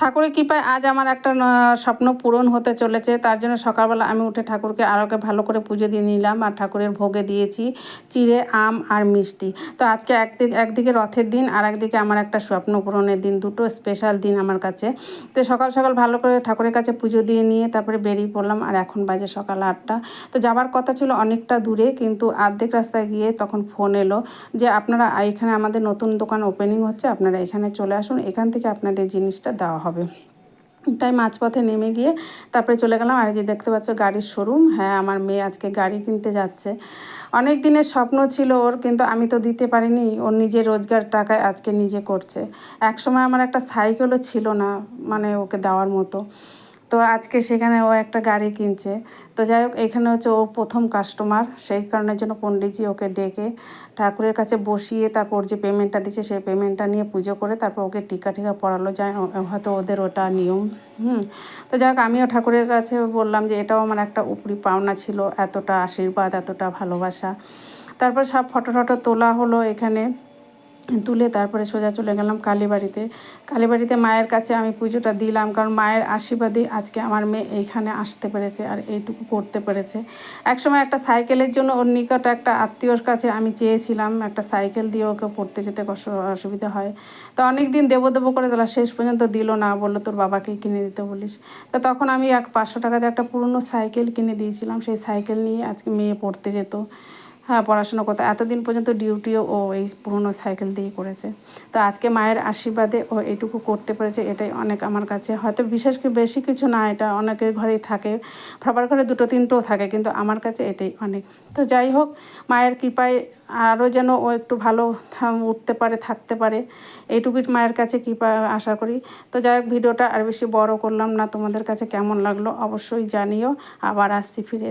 ঠাকুরের কৃপায় আজ আমার একটা স্বপ্ন পূরণ হতে চলেছে। তার জন্য সকালবেলা আমি উঠে ঠাকুরকে আরোকে ভালো করে পুজো দিয়ে নিলাম আর ঠাকুরের ভোগে দিয়েছি চিড়ে, আম আর মিষ্টি। তো আজকে একদিকে একদিকে রথের দিন আর একদিকে আমার একটা স্বপ্ন পূরণের দিন, দুটো স্পেশাল দিন আমার কাছে। তো সকাল সকাল ভালো করে ঠাকুরের কাছে পুজো দিয়ে নিয়ে তারপরে বেরিয়ে পড়লাম আর এখন বাজে সকাল আটটা। তো যাবার কথা ছিল অনেকটা দূরে কিন্তু আর্ধেক রাস্তায় গিয়ে তখন ফোন এলো যে, আপনারা এখানে আমাদের নতুন দোকান ওপেনিং হচ্ছে, আপনারা এখানে চলে আসুন, এখান থেকে আপনাদের জিনিসটা দেওয়া হবে। তাই মাঝপথে নেমে গিয়ে তারপরে চলে গেলাম। আর যে দেখতে পাচ্ছ গাড়ির শোরুম হ্যাঁ আমার মেয়ে আজকে গাড়ি কিনতে যাচ্ছে। অনেক দিনের স্বপ্ন ছিল ওর, কিন্তু আমি তো দিতে পারিনি। ওর নিজের রোজগার টাকায় আজকে নিজে করছে। একসময় আমার একটা সাইকেলও ছিল না মানে ওকে দেওয়ার মতো। তো আজকে সেখানে ও একটা গাড়ি কিনছে। তো যাই হোক, এখানে হচ্ছে ও প্রথম কাস্টমার সেই কারণের জন্য পণ্ডিতজি ওকে ডেকে ঠাকুরের কাছে বসিয়ে তারপর যে পেমেন্টটা দিচ্ছে, সেই পেমেন্টটা নিয়ে পুজো করে তারপর ওকে টিকা টিকা পড়ালো। যায় হয়তো ওদের ওটা নিয়ম, হুম। তো যাই হোক, আমিও ঠাকুরের কাছে বললাম যে এটাও আমার একটা উপরি পাওনা ছিল, এতটা আশীর্বাদ, এতটা ভালোবাসা। তারপর সব ফটো টটো তোলা হলো এখানে। তুলে তারপরে সোজা চলে গেলাম কালীবাড়িতে। কালীবাড়িতে মায়ের কাছে আমি পুজোটা দিলাম কারণ মায়ের আশীর্বাদে আজকে আমার মেয়ে এইখানে আসতে পেরেছে আর এইটুকু করতে পেরেছে। একসময় একটা সাইকেলের জন্য ওর নিকট একটা আত্মীয়র কাছে আমি চেয়েছিলাম একটা সাইকেল দিয়ে ওকে পড়তে যেতে কষ্ট অসুবিধা হয়। তো অনেক দিন দেবো দেবো করে দিলাম শেষ পর্যন্ত দিল না, বলল তোর বাবাকেই কিনে দিতে বলিস। তা তখন আমি এক পাঁচশো টাকাতে একটা পুরনো সাইকেল কিনে দিয়েছিলাম, সেই সাইকেল নিয়ে আজকে মেয়ে পড়তে যেত। হ্যাঁ পড়াশোনা করতে। এতদিন পর্যন্ত ডিউটিও ও এই পুরনো সাইকেল দিয়েই করেছে। তো আজকে মায়ের আশীর্বাদে ও এইটুকু করতে পেরেছে, এটাই অনেক আমার কাছে। হয়তো বিশেষ বেশি কিছু না, এটা অনেকের ঘরেই থাকে। সবার ঘরে দুটো, তিনটেও থাকে, কিন্তু আমার কাছে এটাই অনেক। তো যাই হোক, মায়ের কৃপায় আরও যেন ও একটু ভালো উঠতে পারে, থাকতে পারে, এইটুকুই মায়ের কাছে কৃপা, আশা করি। তো যাই হোক, ভিডিওটা আর বেশি বড় করলাম না, তোমাদের কাছে কেমন লাগল অবশ্যই জানিও। আবার আসছি ফিরে।